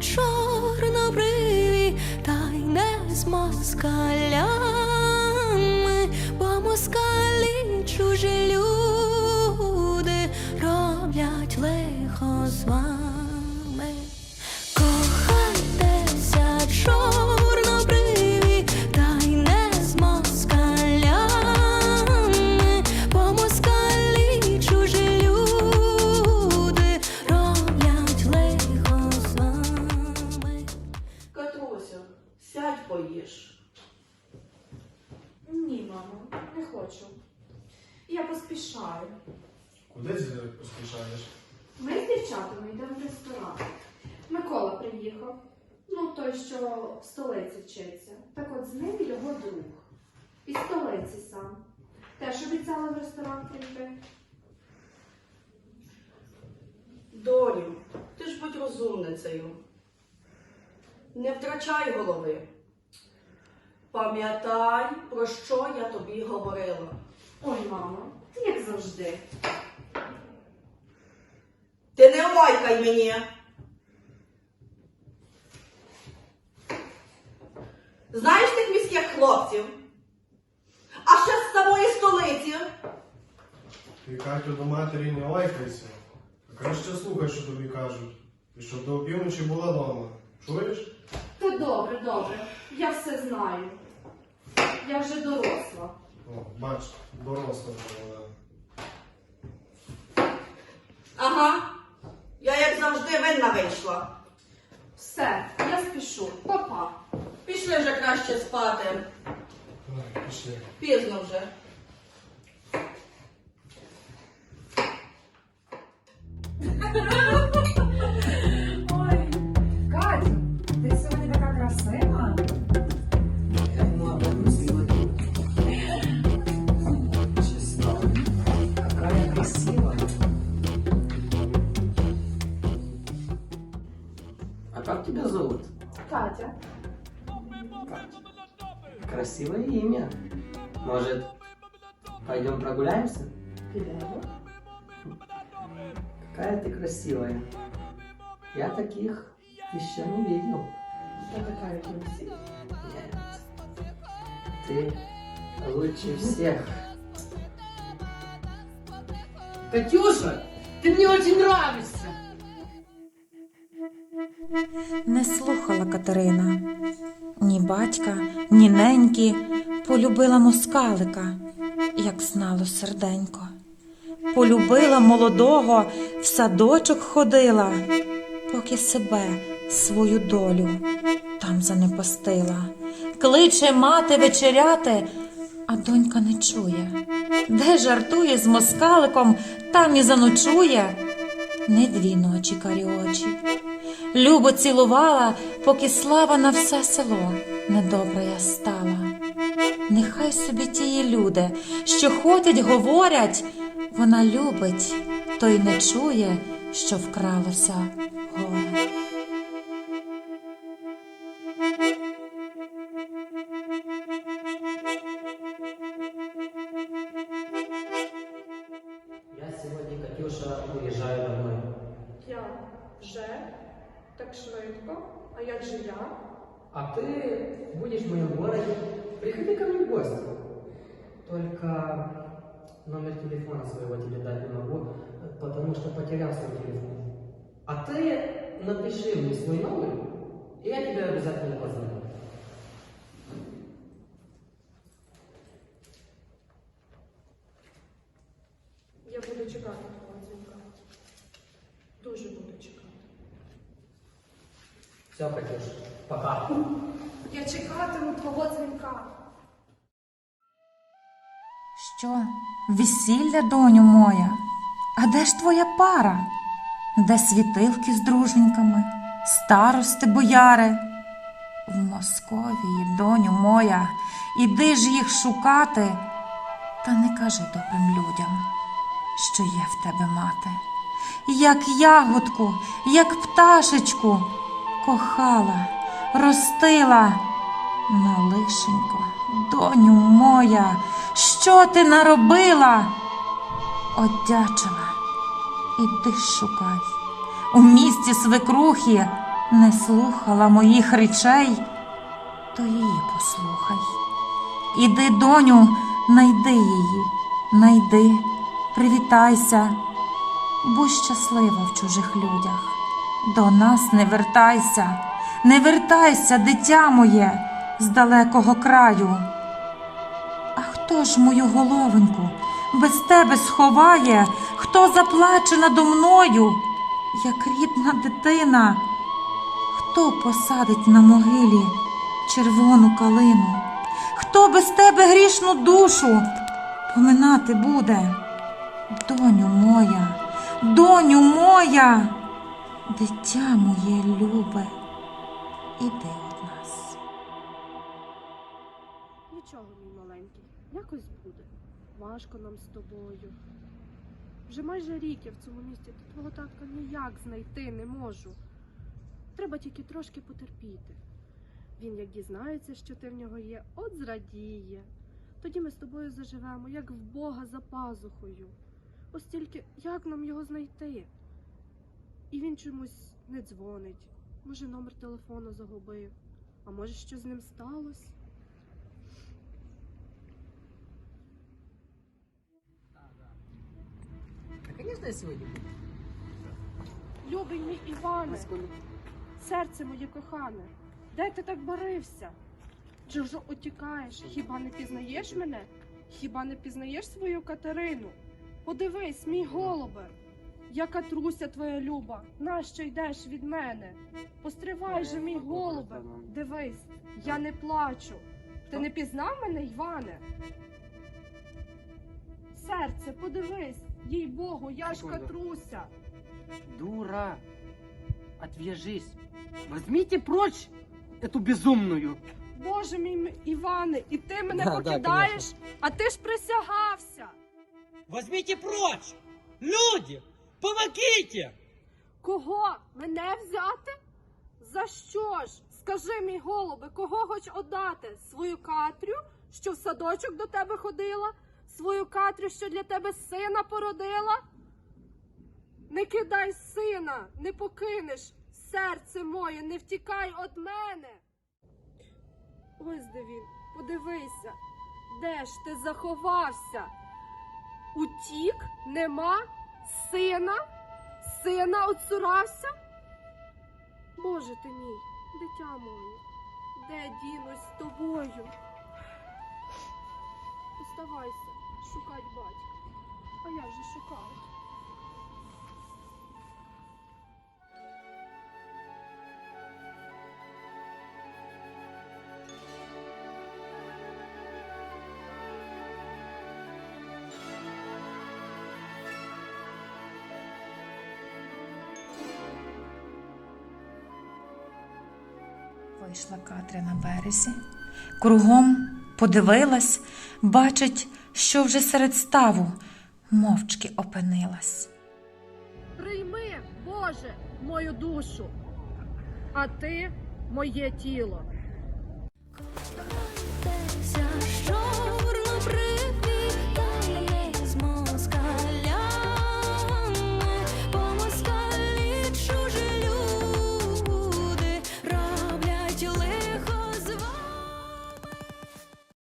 чорнобриві, та й не з москалями, поспішаю. Куди ти поспішаєш? Ми з дівчатами йдемо в ресторан. Микола приїхав. Ну, той, що в столиці вчиться. Так от з ним його друг. Із столиці сам. Теж обіцяли в ресторан прийти. Доню, ти ж будь розумницею. Не втрачай голови. Пам'ятай, про що я тобі говорила. Ой, мамо, ти як завжди. Ти не лайкай мені. Знаєш тих міських хлопців? А ще з самої столиці. Ти Катю до матері не лайкайся. А краще слухай, що тобі кажуть. І щоб до опівночі була дома. Чуєш? Та добре, добре. Я все знаю. Я вже доросла. О, бач, доросла вже. Ага. Я, як завжди, винна вийшла. Все, я спішу. Папа. Пішли вже краще спати. Ой, пішли. Пізно вже. Катя. Красивое имя. Может, пойдем прогуляемся? Підемо. Какая ты красивая. Я таких еще не видел. Я така, як і всі. Нет. Ты лучше всех. Катюша, ты мне очень нравишься. Катерина. Ні батька, ні неньки полюбила москалика, як знало серденько. Полюбила молодого, в садочок ходила, поки себе, свою долю там занепостила. Кличе мати вечеряти, а донька не чує. Де жартує з москаликом, там і заночує. Не дві ночі карі очі. Любо цілувала, поки слава на все село недобра я стала. Нехай собі тії люди, що ходять, говорять, вона любить, той не чує, що вкралося горе. Я сегодня, Катюша, уезжаю домой. Я вже як же я? А ты будешь в моем городе. Приходи ко мне в гости. Только номер телефона своего тебе дать не могу, потому что потерял свой телефон. А ты напиши мне свой номер, и я тебе обязательно позвоню. Я буду чекати Все, Катюш, пока. Я чекатиму твого дзвінка. Що, весілля, доню моя? А де ж твоя пара? Де світилки з друженьками, старости бояри? В Московії, доню моя, іди ж їх шукати, та не кажи добрим людям, що є в тебе мати. Як ягодку, як пташечку кохала, ростила. На лишенько, доню моя, що ти наробила? Одячила, іди шукай. У місті свекрухи не слухала моїх речей, то її послухай. Іди, доню, найди її, найди, привітайся, будь щаслива в чужих людях. До нас не вертайся, не вертайся, дитя моє, з далекого краю. А хто ж мою головоньку без тебе сховає, хто заплаче надо мною, як рідна дитина? Хто посадить на могилі червону калину? Хто без тебе грішну душу поминати буде? Доню моя, доню моя, дитя моє любе, іди від нас. Нічого, мій маленький, якось буде. Важко нам з тобою. Вже майже рік я в цьому місті, та твого татка ніяк знайти не можу. Треба тільки трошки потерпіти. Він, як дізнається, що ти в нього є, от зрадіє. Тоді ми з тобою заживемо, як в Бога за пазухою. Ось тільки як нам його знайти? І він чомусь не дзвонить. Може, номер телефону загубив, а може, що з ним сталося? Конечно, я сегодня буду. Любий мій Іване, серце моє кохане, де ти так борився? Чи вже утікаєш? Хіба не пізнаєш мене? Хіба не пізнаєш свою Катерину? Подивись, мій голубе, яка труся твоя люба, нащо йдеш від мене? Постривай же, мій голубе, дивись, я не плачу. Ти не пізнав мене, Іване? Серце, подивись, їй Богу, я ж Катруся. Дура! Отвяжись! Возьмите прочь эту безумную! Боже мій Іване, і ти мене Да, да, покидаєш, а ти ж присягався. Возьмите прочь! Люди! Помогите! Кого? Мене взяти? За що ж? Скажи, мій голубе, кого хоч отдати? Свою Катрю, що в садочок до тебе ходила? Свою Катрю, що для тебе сина породила? Не кидай сина, не покинеш, серце моє, не втікай від мене. Ось де він, подивися, де ж ти заховався? Утік, нема, сина, сина отцурався? Боже ти мій, дитя моє, де дінусь з тобою? Оставайся, шукать батька, а я вже шукала. Вийшла Катря на березі, кругом подивилась, бачить, що вже серед ставу мовчки опинилась. Прийми, Боже, мою душу, а ти моє тіло.